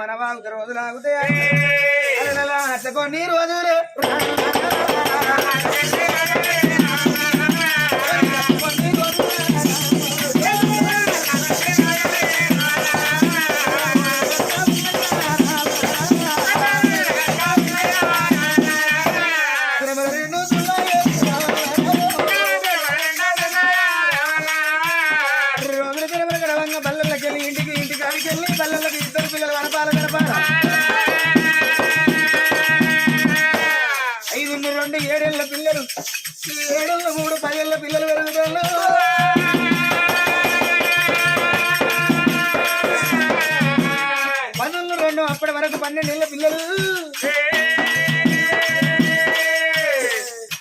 మన వాళ్ళకి రోజులు ఆగుతాయి. అలలలా అట్ల రోజులు వరకు పన్నెండేళ్ళ పిల్లలు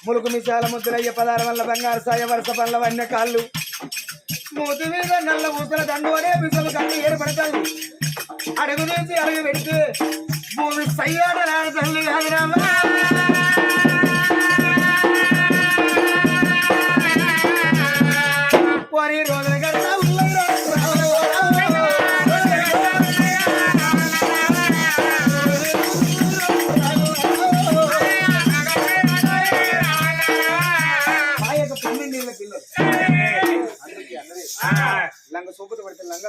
ములుకు మిసాల ముద్దులయ్య పదార వల్ల బంగారు సాయ వరుస పళ్ళ వన్య కాళ్ళు మూతి మీద నల్ల ఊసల దండు అనే పిసలు కళ్ళు ఏర్పడతాయి అడుగు తీసి అడుగు పెడితే భూమి సయ్యాడ రాని తల్లి కాదు రామా వారి రోజుల కన్నా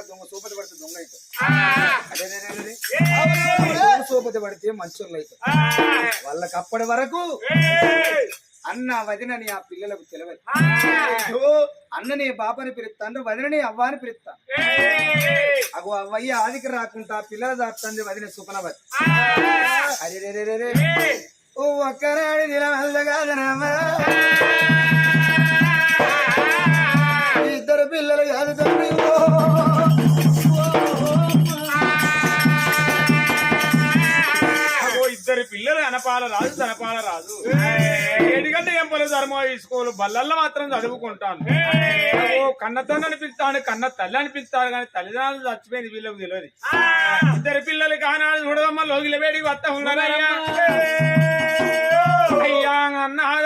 దొంగ సోపతి పడితే దొంగ అయితే. సోపతి పడితే మంచోళ్ళు అయితే. వాళ్ళకి అప్పటి వరకు అన్న వదినని ఆ పిల్లలకు తెలియదు. అయ్యో, అన్నని బాపని పిలుస్తాను వదినని అవ్వ అని పిలుస్తాను అగో అవ్వయ్య ఆదికి రాకుండా పిల్లల దాస్తుంది వదిన సుపనవతి. అరే రే రే రే. ఓ నిలవల్లగాదనమ్మా ఇద్దరు పిల్లలు కాదు పిల్లలు అనపాల రాజు తనపాల రాజు. ఎందుకంటే ఏం పలు ధర్మం తీసుకోవాలి బల్లల్లో మాత్రం చదువుకుంటాను. కన్న తల్లి అనిపిస్తాను కన్న తల్లి అనిపిస్తాను కానీ తల్లిదండ్రులు చచ్చిపోయింది వీళ్ళకి తెలియదు. ఇద్దరు పిల్లలు కానాడు చూడదమ్మా లోగిల వేడికి వస్తా ఉన్నారయ్యా. అయ్యా అన్నాదాములు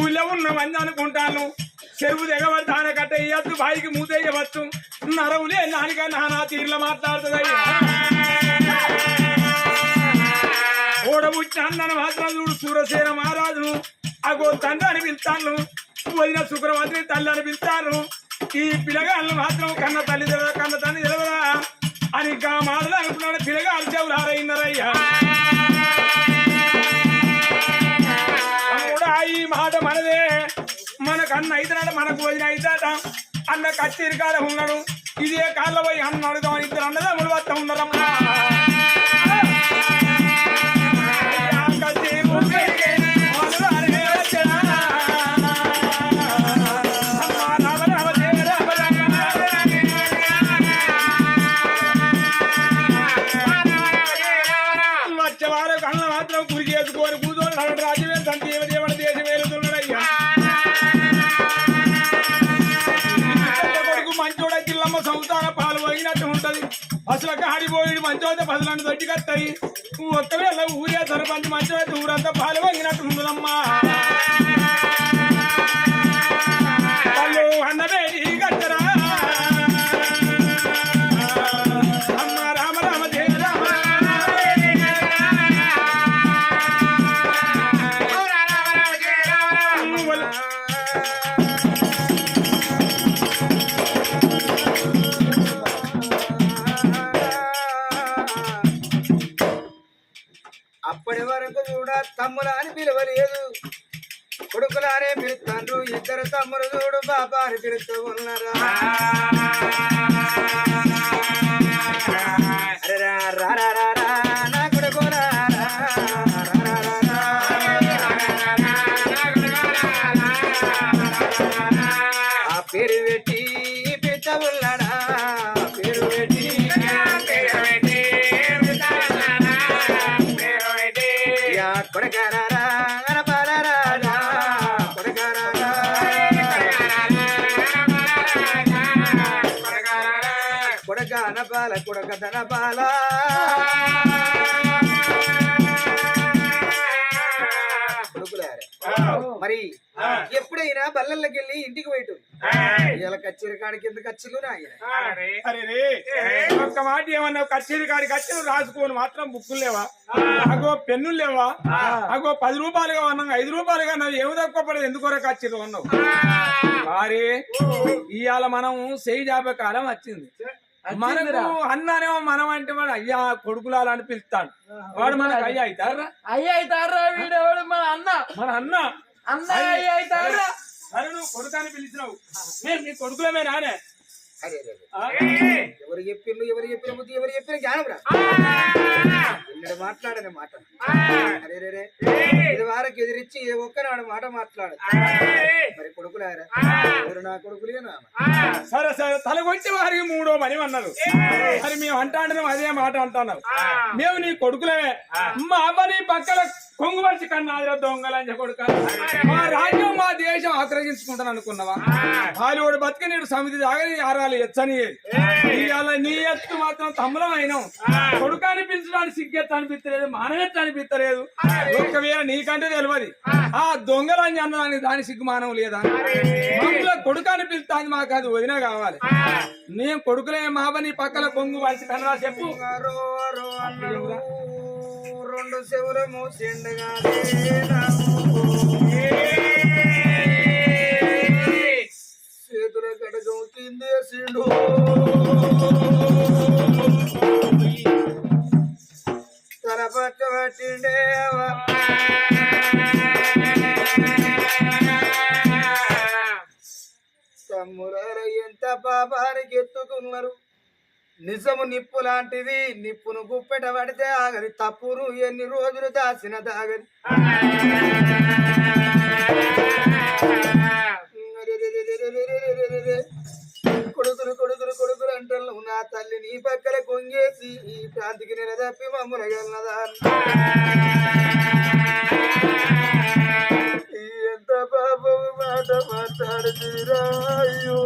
ఊళ్ళో ఉన్న అనుకుంటాను. చెరువు దిగబడతాన కట్ట ఇయ్యద్దు బాయికి మూతేయవచ్చు. నరవులే నానిక నానా తీర్ల మాట్లాడుతుంది ఓడబుచ్చిన అన్నను మాత్రం చూడు సూరసేన మహారాజును. అగో తండ్రి అని పిలుస్తాను వదిన శుక్రవర్తి తల్లి అని పిలుస్తాను ఈ పిల్లగాళ్ళు మాత్రం కన్న తల్లి తెలియదా కన్న తల్లి తెలవరా అని ఇంకా మాటలు అనుకున్నాడు పిల్లగాళ్ళు చెవులు ఆరైందరయ్యా ఈ మాట మనదే. మనకు అన్న అయితేనాడు మనకు వదిన అయితాట అన్న కచ్చేరి ఉన్నాడు. ఇదే కాళ్ళ పోయి అన్న అడుగుదాం ఇద్దరు అన్నదా ఆడిపోయి మంచోతే దొడ్డి కత్తాయి ఒక్కవేళ ఊరే సర్పంచ్ మంచోతే ఊరంతా పాలు వంగినట్టు ఉండదమ్మా పిలుస్తాండ్రు ఇద్దరు తమ్ముడు చూడు బాబాని పిలుస్తూ ఉన్నారా రా రా రా రా రా, నా కొడుకులా రా రా ఆ పేరు పెట్టి పెద్ద ఉన్నాడా పేరు పెట్టి అనపాల కొడక ధనపాల కొడుకులారే మరి ఎప్పుడైనా బల్లల్లోకి వెళ్ళి ఇంటికి పోయిటు ఇలా కచ్చేరి కాడికి ఎందుకు కచ్చిలు నాయన అరే. రే. ఒక్క మాట ఏమన్నావు? కచేరి కాడి కచ్చేరి రాసుకోని. మాత్రం బుక్కులు లేవా? అగో పెన్నులు లేవా? అగో పది రూపాయలుగా అన్నావు ఐదు రూపాయలుగా అన్నావు ఏమి తక్కువ పడదు. ఎందుకు కచ్చేరి అన్నావు మరి ఇవాళ మనం చేయి జాబే కాలం వచ్చింది. మనకు అన్నానేమో మనం అంటే వాడు అయ్యా కొడుకులాలు అని పిలుస్తాడు వాడు మనకు అయ్యా అవుతారా అయ్యా అవుతారా వీడెవడు మా అన్న. మన అన్న. అన్న అయ్యా అవుతారా సరే నువ్వు కొడుకు అని పిలిచినావు. మేము నీ కొడుకులమే రానే? ఎవరు చెప్పిండ్రు ఎవరు చెప్పిన బుద్ధి ఎవరు చెప్పిన జ్ఞానం రా. మాట్లాడని మాట. అరే రే రే. ఇది వారికి ఎదిరించి ఏ ఒక్కనాడు మాట మాట్లాడు మరి కొడుకులారా? ఎవరు నా కొడుకులేనా సరే సరే తలగొచ్చి వారికి మూడో మని అన్నారు. మరి మేము అంటాంటున్నాం అదే మాట అంటున్నావు మేము నీ కొడుకులమే. మా అవ్వ నీ పక్కల కొంగువర్చి కన్నాదిరా దొంగలంజ కొడుక. మా రాజ్యం మా దేశం ఆక్రమించుకుంటాను అనుకున్నావా? హాలీవుడ్ బతికి నీడు సమితి దాగని ఆరాలు ఎచ్చని ఇవాళ నీ ఎత్తు మాత్రం తమ్ములం అయినాం కొడుకు అనిపించడానికి సిగ్గెత్తు అనిపించలేదు మానవెత్తు అనిపించలేదు ఒకవేళ నీకంటే తెలియదు. ఆ. దొంగలని అన్నదానికి దాని సిగ్గు మానవం లేదా? మమ్మల్ని కొడుకు అనిపిస్తాంది మాకు అది వదిన కావాలి. నేను కొడుకులే మావ నీ పక్కల కొంగు వచ్చి కనరా చెప్పు. రెండు చెవులు మూసిండగా చేతుల కడగం కిందేసిండు తన పట్ట పట్టిండే తమ్ములార ఎంత పాపానికి ఎత్తుకున్నారు. నిజము నిప్పు లాంటిది. నిప్పును గుప్పెట పడితే ఆగది. తప్పును ఎన్ని రోజులు దాచిన దాగది. కొడుకులు కొడుకులు కొడుకులు అంటారు నా తల్లి నీ పక్కన కొంగేసి ఈ ప్రాంతికి నేను మమ్మల్ని గెలనదా ఎంత పాపము మాట మాట్లాడుతురా అయ్యో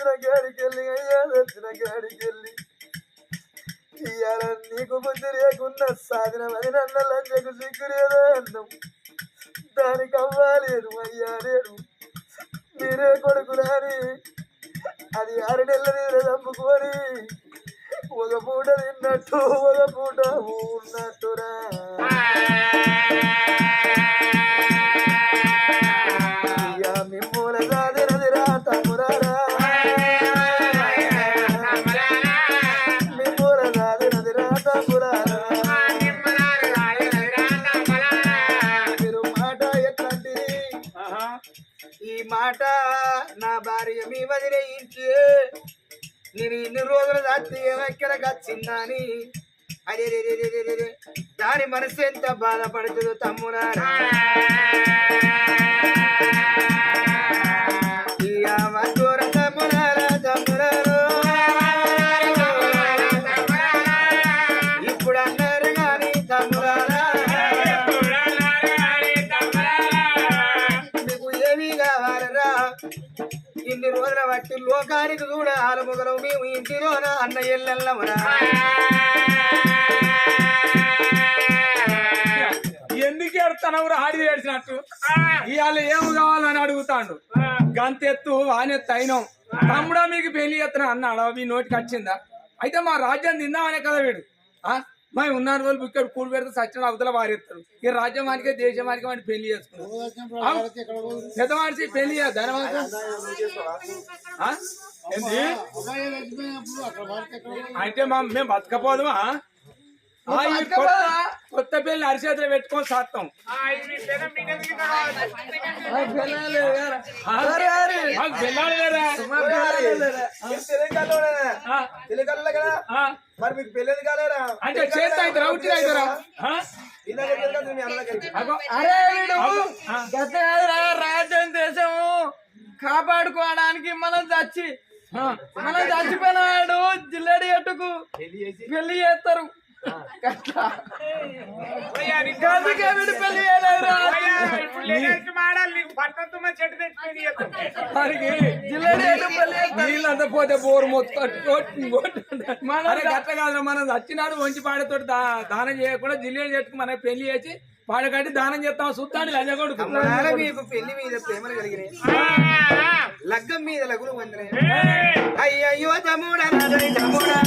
అమ్మ గాడికెళ్ళి వెళ్ళి అయ్యా వచ్చిన గాడికెళ్ళి వెళ్ళి. నీకు బుద్ధి లేకున్న సాధన అని నన్న లంచకు సిగ్గురేదో అన్నం. దానికి అవ్వాలేదు అయ్యా లేడు మీరే కొడుకులాని. అది ఆరు నెలల మీద చంపుకొని ఒక పూట తిన్నట్టు ఒక పూట ఉన్నట్టురా నేను ఇన్ని రోజులు దాటి ఎక్కడికి గచ్చిందని అరే రే రే రే రే దాని మనసు ఎంత బాధపడుతుందో తమ్మునారా లోకానికి కూడా ఆలముగలం మేము ఇంటిలోన అన్న ఎల్లెల్లమరా ఎందుకు ఎడతానవు ఆడి ఏడ్చినట్టు? ఇవాళ ఏమి కావాలని అడుగుతాడు? గంతెత్తు వానెత్తు అయినాం. తమ్ముడా మీకు పెళ్ళి ఎత్తున అన్నాడు? మీ నోటికి వచ్చిందా? అయితే మా రాజ్యం తిందామనే కదా వీడు. ఆ? మా ఉన్న రోజులు ఇక్కడ కూడి పెడితే సచిన అవతల వారెత్తారు. ఈ రాజ్యమానికే దేశమానికే వాడిని పెళ్ళి చేసుకున్నాం పెద్ద మనిషి పెళ్ళి ధనవంతం అంటే మా మేము బతకపోదుమా? కొత్త కొత్త పెళ్ళి అరిచేతులు పెట్టుకొని సాత్తాం. పిల్లలు మరి మీకు పెళ్ళేది కాలేరా అంటే అవుతారా అరే గత కాదురా, రాజ్యం దేశము కాపాడుకోవడానికి మనం చచ్చి మనం చచ్చిపోయినాడు జిల్లడి ఎట్టుకు పెళ్ళి చేస్తారు. గట్లా. అందుకే నీళ్ళంతా పోతే మొత్తం గట్ల కాదు మనం చచ్చినాడు వంచి పాడతో దానం చేయకుండా జిల్లేడు చెట్టుకు మనకి పెళ్ళి చేసి పాడకట్టి దానం చేస్తాం చూస్తాడు లంజగొడుకు కూడా మీకు పెళ్ళి మీద ప్రేమలు కలిగినాయి లగ్గం మీద లగులు వందినాయి అయ్యో తమ్ముడా తమ్ముడా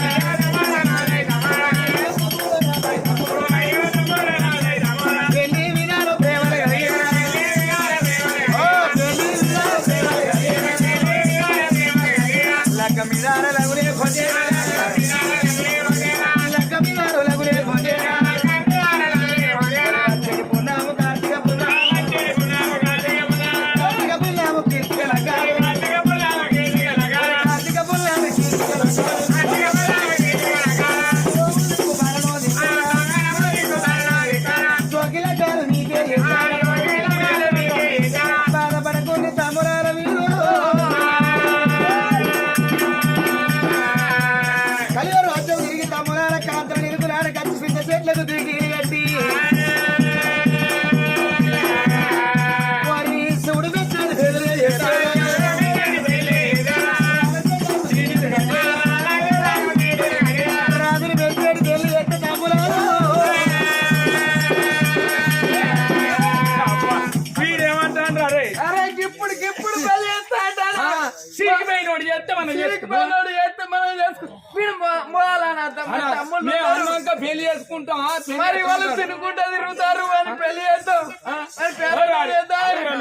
ఉన్నారు. అన్నాక పెళ్ళి చేసుకుంటాం. మరి వాళ్ళు. తినుకుంటా తిరుగుతారు అని పెళ్ళి చేస్తాం.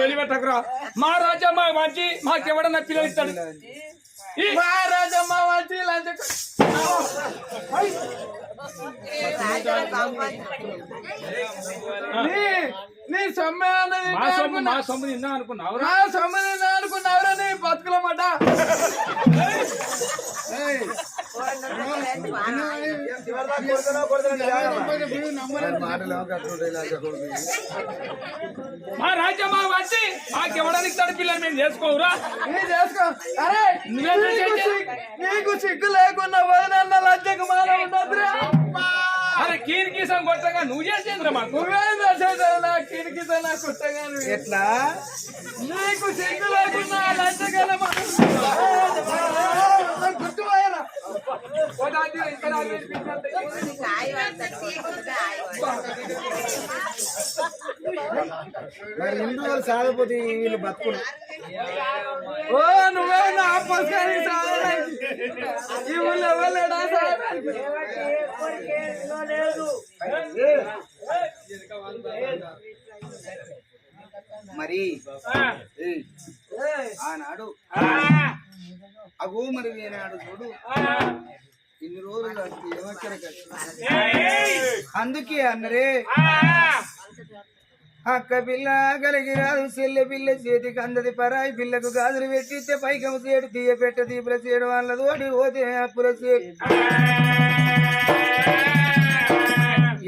నిలబెట్టకురా. మా రాజా మా మంచి మాకెవడన్నా పిల్లలు ఇస్తాడు? మహారాజమ్మ వచ్చి లంచ నీ సొమ్మె మా సొమ్ము మా తిన్నా అనుకున్నావు నా సొమ్మె అనుకున్నావురా నీ బతుకులమాట. మా రాజ్యం మా వచ్చి మాకెవడానికి ఇస్తాడు పిల్లలు? మేము చేసుకోవురా? చేసుకో. అరే నీకు? సిగ్గు- నీకు లేకుండా లంచకు మాల ఉండదురా అరే కీర్ కొట్టగా నువ్వు చేసేంద్రా మాకు. నువ్వేం చేసేదా? నా కుట్టగా ఎట్లా? నీకు సిగ్గు లేకుండా గుర్తుపోయారా ఓ దాంట్లో ఇక్కడ ఆగేసి పిల్లలు. మరి రోజులు సాగపోతే వీళ్ళు బతుకులు. ఓ నువ్వే నా ఈ ఊళ్ళో సాగడానికి? మరి ఆనాడు. అగో మరి నేనాడు చూడు. ఇన్ని రోజులు ఏమక్కడ అందుకే అన్నరే. అక్క పిల్ల కలిగి రాదు చెల్లె పిల్ల చేతికి అందది పరాయి పిల్లకు గాజులు పెట్టిస్తే పైకము చేడు తీయ పెట్ట దీపుల చేయడం వల్ల ఓడి పోతే అప్పుల చేడు.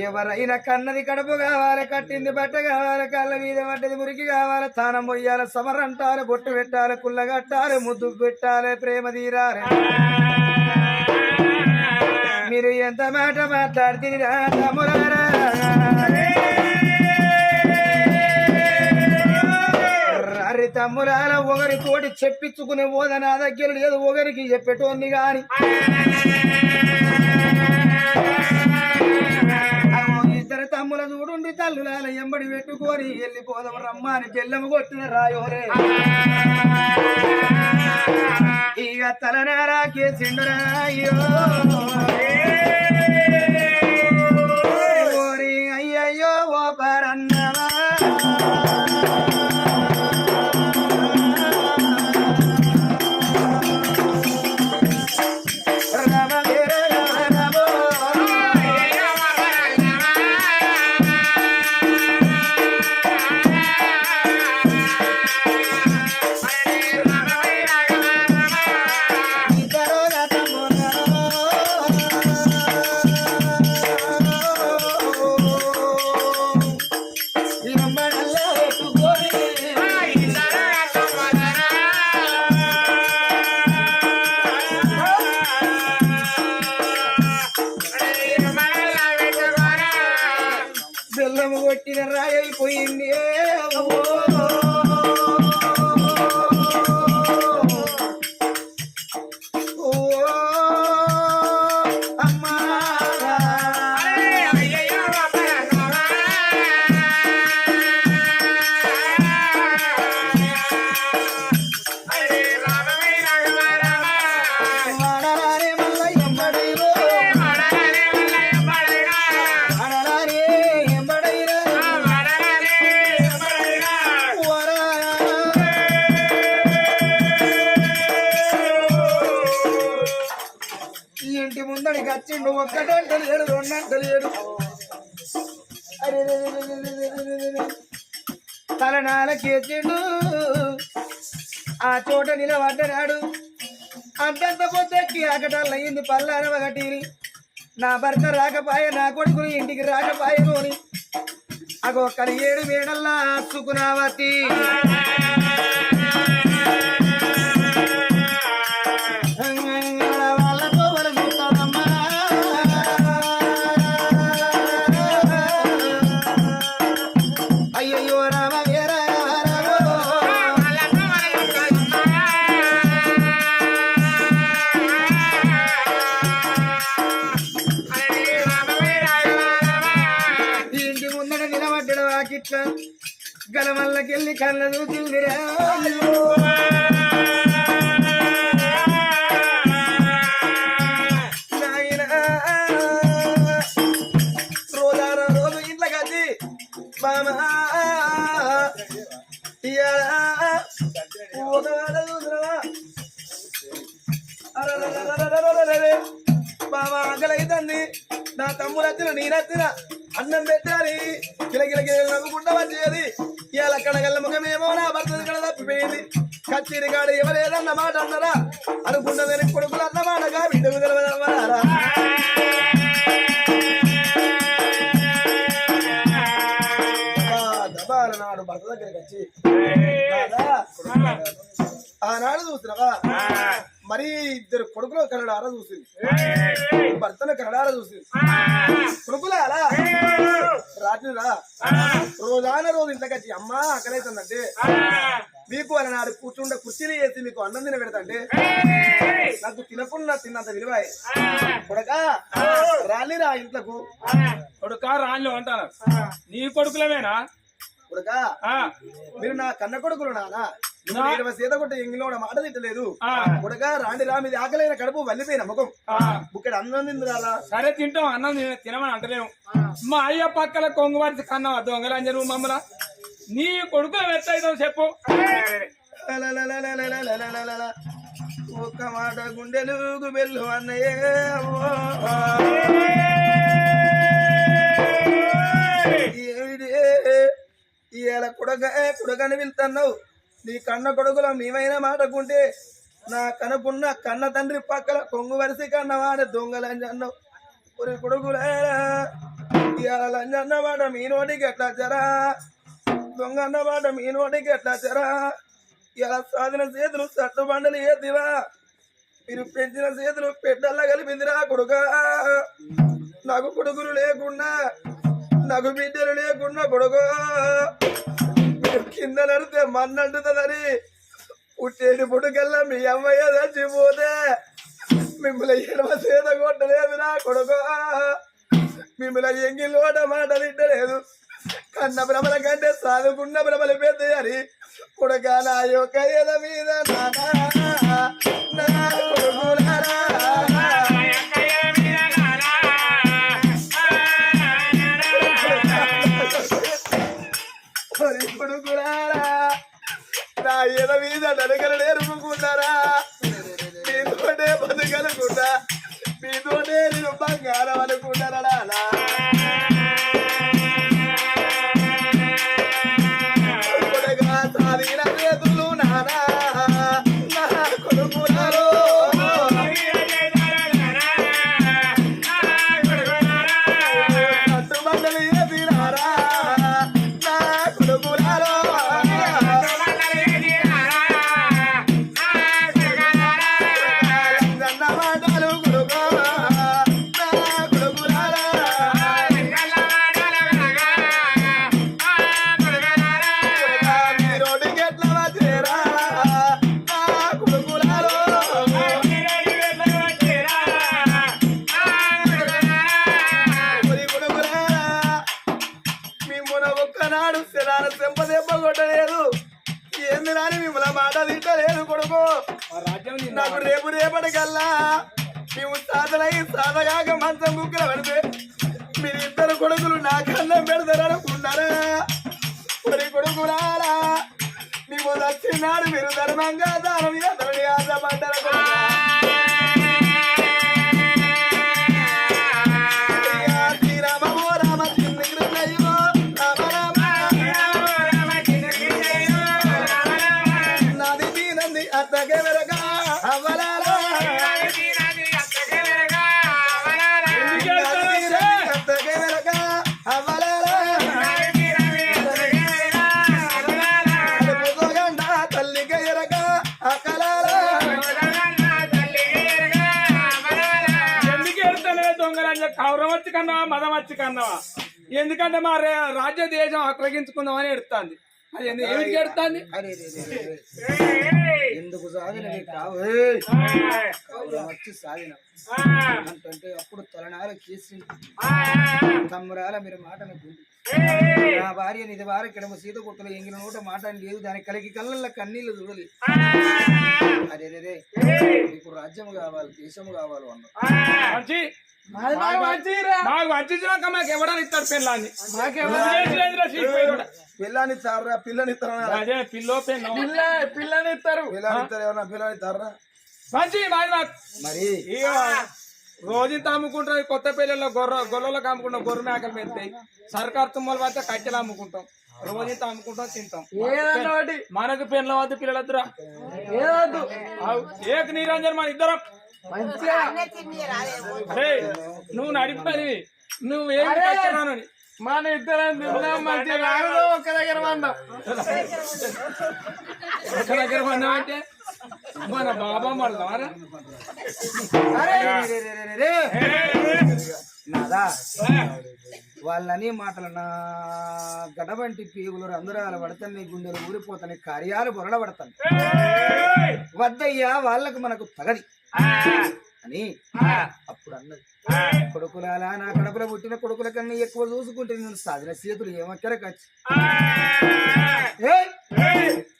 ఎవరైనా కన్నది కడుపు కావాలి కట్టింది బట్ట కావాలి కళ్ళ మీద పడ్డది మురికి కావాలి తానం పొయ్యాలి సమరంటారు బొట్టు పెట్టాలి కుల్ల కట్టాలి ముద్దు పెట్టాలి ప్రేమ తీరాలి. మీరు ఎంత మాట మాట్లాడుతున్నా తమ్ములారా? అరే తమ్ములారా ఒకరి తోటి చెప్పించుకునే పోద నా దగ్గర లేదు ఒకరికి చెప్పేటోంది కాని ఇద్దరు తమ్ముల చూడుండి తల్లులాల ఎంబడి పెట్టుకొని వెళ్ళిపోదాం రమ్మని బెల్లము కొట్టిన రాయోరే ఇక తలనారా చిండరా ఒక్కటే అంటలు రెండు అంటలు తలనాల కేసిండు ఆ చోట నిలబడ్డనాడు. అంతంత పొద్దెక్కి ఆకటాలయ్యింది ఒకటి నా భర్త రాకపాయ నా కొడుకు ఇంటికి రాకపాయలోని అగో కలిగేడు వేడల్లా సుకునావతి అన్నం పెట్టాలి నవ్వుకుంటా వచ్చేది. ఇవాళ కడగల్ల ముఖమేమో నా భర్త ఇక్కడ తప్పిపోయింది. కచ్చిరి కాడ ఇవ్వలేదన్న మాట అన్నరా? అనుకున్న కొడుకులు అన్నమాటగా బిడ్డకు తెలవదన్నారా నాడు భర్త దగ్గరికి వచ్చి ఆనాడు చూసినవా? మరి ఇద్దరు కొడుకులు కన్నడార చూసింది. భర్తను కన్నడార చూసింది. కొడుకులారా రాత్రి రా రోజాన రోజు ఇంట్లోకి వచ్చి అమ్మా ఆకలైతుందంటే మీకు అని నాడు కూర్చుండే కుర్చీలు వేసి మీకు అన్నం తిన పెడతంటే నాకు తినకుండా తిన్నంత విలువ కొడక రాలి రా ఇంట్లకు. కొడుక రాళ్ళు అంటారు నీ కొడుకులమేనా? కొడక. ఆ, మీరు నా కన్న కొడుకులు నానా? సీత కొట్ట రాండి ఆకలైన కడుపు ముఖం. సరే తింటాం అన్నం తినమని అంటలేము మా అయ్య పక్కల కొంగువారి కన్నా దొంగలంజరు మమ్మల నీ కొడుకు వెత్తైదో చెప్పు ఒక్క మాట గుండెలు బెల్లు అన్నయ్యే ఇవాళ కుడగా కుడగని వెళ్తున్నావు నీ కన్న కొడుకుల మేమైనా మాటకుంటే నా కనుపున్న కన్న తండ్రి పక్కల కొంగు వరిసి కన్నవాడ దొంగలని అన్నావు ఒరే కొడుకులేరా ఇవాళ మీ నోటికి ఎట్లా చెరా? దొంగ అన్నమాట మీ నోటికి ఎట్లా చెరా? ఇలా సాధిన చేతులు చట్టుబండలు ఏదివా? మీరు పెంచిన చేతులు పెట్టల్లా కలిపిందిరా కొడుక. నాకు కొడుకులు లేకుండా నాకు బిడ్డలు లేకుండా కొడుకు. కింద నడితే మన్నంటుతుందని పుట్టేటి పుట్టుకెళ్ళా మీ అమ్మయ్య చచ్చిపోతే మిమ్మల్ని ఎడమ సేద కొట్టలేదు నా కొడుకు. మిమ్మల్ని ఎంగి లోట మాట తిట్టలేదు. కన్న భ్రమల కంటే సాదుకున్న భ్రమలు పెద్దయని. కొడుక నా యొక్క మీద నా నా ఎద మీద నేర్పుకున్నారా మీతోనే బతకనుకుంటా. మీతోనే నేను బంగారం అనుకుంటారా సాధగాక మంచం కుక్కల పెడితే మీరిద్దరు కొడుకులు నా కన్నం పెడతారు అనుకున్నారా ఒరి కొడుకులారా మేము వచ్చినాడు మీరు ధర్మంగా దానం చేస్తారని ఆశపడ్డారు కన్నావా మదం వచ్చి కన్నావా? ఎందుకంటే మా రాజ్య దేశం ఆక్రమించుకుందామని ఎడుతుంది. అది ఏమిటికి ఎడుతుంది. ఎందుకు వచ్చి సాగిన. అంటే అప్పుడు తలనాల కేసి తమ్మురాల మీరు మాటను గుండి నా భార్య నిధి వారి కిడమ సీత కొట్టులు ఎంగిన నోట మాట లేదు. దాని కలిగి కళ్ళల్లో కన్నీళ్ళు చూడలి అరే రే రే నీకు రాజ్యం కావాలి దేశం కావాలి అన్న. మంచి. మాది మాకు మంచిదిరా. మాకు వంచినాక మాకు ఎవడని ఇస్తాడు పిల్లాన్ని మాకెవరు చేతిలేదురా చీలిపోయాడు. పిల్లని తారా పిల్లని తారా అదే పిల్లో పెన్ను. పిల్ల పిల్లని ఇస్తారు. పిల్లని తారా ఏమన్నా పిల్లని తారా మంచి మరి? ఇక రోజు ఇంత అమ్ముకుంటాం కొత్త పిల్లల్లో గొర్రె గొర్రెలకు అమ్ముకుంటాం గొర్రె మేకలు మెత్తాయి సర్కారు తుమ్మలు పడితే కట్టెలు అమ్ముకుంటాం. రోజు ఇంత అమ్ముకుంటాం తింటాం. మనకు పెన్ల వద్దు పిల్లలద్దురా. ఏదొద్దు. ఏక నీరంజన్ మన ఇద్దరం. నువ్వు నడిపని నువ్వు ఏమి అరే! కట్టరానని మన ఇద్దరం తిన్నాం మంచి ఒక్క దగ్గర మందాం ఒక దగ్గర పడినామంటే మన బాబా మన ద్వారా. నాదా? వాళ్ళని మాటలు నా గడబంటి పీగులు రంధ్రాలు పడతాయి గుండెలు ఊరిపోతాయి కార్యాలు బొరల పడతాయి వద్దయ్యా వాళ్ళకు మనకు తగది. అని అప్పుడు అన్నది కొడుకులాలా నా కడపలో పుట్టిన కొడుకుల కన్నా ఎక్కువ చూసుకుంటే నేను సాధిన చేతులు ఏమక్కర ఖర్చు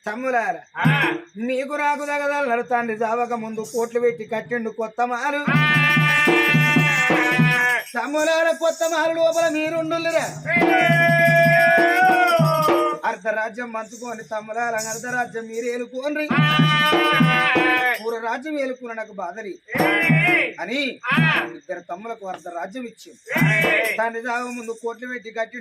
తమ్ములారా నీకు నాకు తగదాలు నడుతాండి జావక ముందు కోట్లు పెట్టి కట్టిండు కొత్త మారు తమ్ములార కొత్త మారు లోపల మీరుండురా అర్ధరాజ్యం మంచుకోని తమ్ములార అర్ధరాజ్యం మీరు ఏలుకోండి పూర రాజ్యం ఏలుకున్న నాకు బాధని అని ఇద్దరు తమ్ములకు అర్ధరాజ్యం ఇచ్చింది. జావ ముందు కోట్లు పెట్టి కట్టిండు.